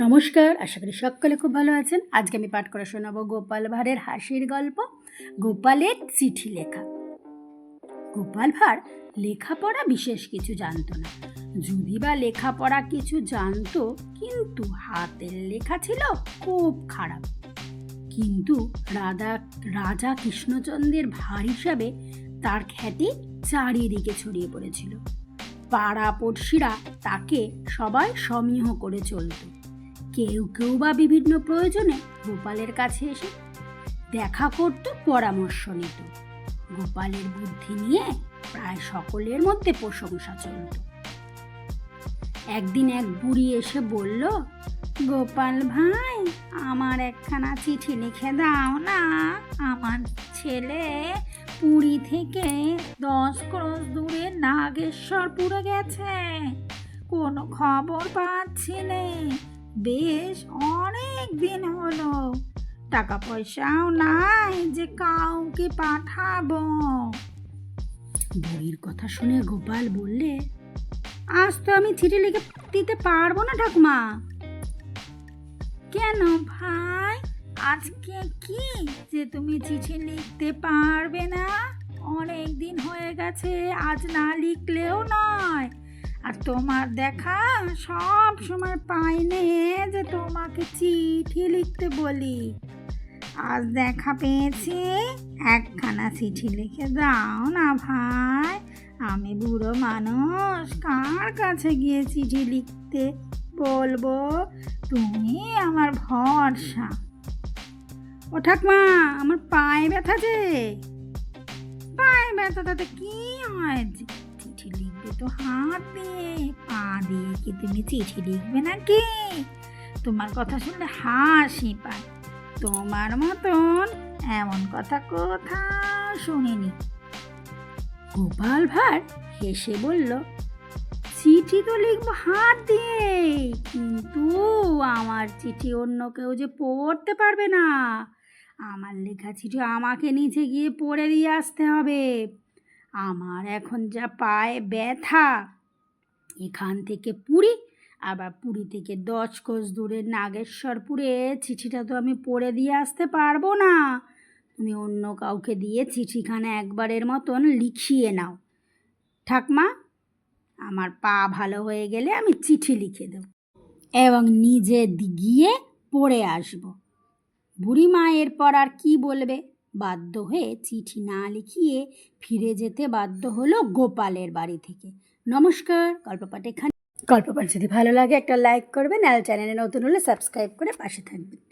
নমস্কার, আশা করি সকলে খুব ভালো আছেন। আজকে আমি পাঠ করে শোনাবো গোপাল ভাঁড়ের হাসির গল্প, গোপালের চিঠি লেখা। গোপাল ভাঁড় লেখাপড়া বিশেষ কিছু জানতো না। যদি বা লেখাপড়া কিছু জানতো, কিন্তু হাতের লেখা ছিল খুব খারাপ। কিন্তু রাধা, রাজা কৃষ্ণচন্দ্রের ভার হিসাবে তার খ্যাতি চারিদিকে ছড়িয়ে পড়েছিল। পাড়া পড়শিরা তাকে সবাই সমীহ করে চলত। কেউ কেউ বা বিভিন্ন প্রয়োজনে গোপালের কাছে এসে দেখা করত, পরামর্শ নিত। গোপালের বুদ্ধি নিয়ে প্রায় সকলের মধ্যে প্রশংসা চলত। একদিন এক বুড়ি এসে বলল, গোপাল ভাই, আমার একখানা চিঠি লিখে দাও না। আমার ছেলে পুরী থেকে দশ ক্রোশ দূরে নাগেশ্বরপুরে গেছে। কোনো খবর পাচ্ছি নে। বেশ, অনেক দিন হলো। টাকা পয়সাও নাই যে কাউকে পাঠাবো। বুড়ির কথা শুনে গোপাল বললে, আজ তো আমি চিঠি লিখে দিতে পারব না, ঠাকুমা। কেন ভাই? আজকে কি যে তুমি চিঠি লিখতে পারবে না? অনেক দিন হয়ে গেছে, আজ না লিখলেও নয়। আর তোমার দেখা, সব সময় পাইনে যে তোমাকে চিঠি লিখতে বলি। আজ দেখা পেয়েছি, একখানা চিঠি লিখে দাও না ভাই। আমি বুড়ো মানুষ, কার কাছে গিয়ে চিঠি লিখতে বলব? তুমি আমার ভরসা। ও ঠাকমা, আমার পায়ে ব্যথা যে। পায়ে ব্যথা তাতে কি হয় চিঠি লিখবে তো হাত দিয়ে পা দিয়ে কি তুমি চিঠি লিখবে নাকি? তোমার কথা শুনলে হাসি পায়। তোমার মতন এমন কথা কোথাও শুনিনি। গোপাল ভাঁড় হেসে বলল, চিঠি তো লিখব হাত দিয়ে, কিন্তু আমার চিঠি অন্য কেউ যে পড়তে পারবে না। আমার লেখা চিঠি আমাকে নিচে গিয়ে পড়ে দিয়ে আসতে হবে। আমার এখন যা পায়ে ব্যথা। এখান থেকে পুরী, আবার পুরী থেকে দশ কোষ দূরে নাগেশ্বরপুরে চিঠিটা তো আমি পড়ে দিয়ে আসতে পারব না। তুমি অন্য কাউকে দিয়ে চিঠিখানা একবারের মতন লিখিয়ে নাও। ঠাকমা, আমার পা ভালো হয়ে গেলে আমি চিঠি লিখে দেব। এবং নিজে গিয়ে পড়ে আসব। বুড়িমা এরপর আর কি বলবে? বাধ্য হয়ে চিঠি না লিখিয়ে ফিরে যেতে বাধ্য হলো গোপালের বাড়ি থেকে। নমস্কার, গল্পপাঠ এখানে। গল্পপাঠ যদি ভালো লাগে একটা লাইক করবেন, আর চ্যানেলে নতুন হলে সাবস্ক্রাইব করে পাশে থাকবেন।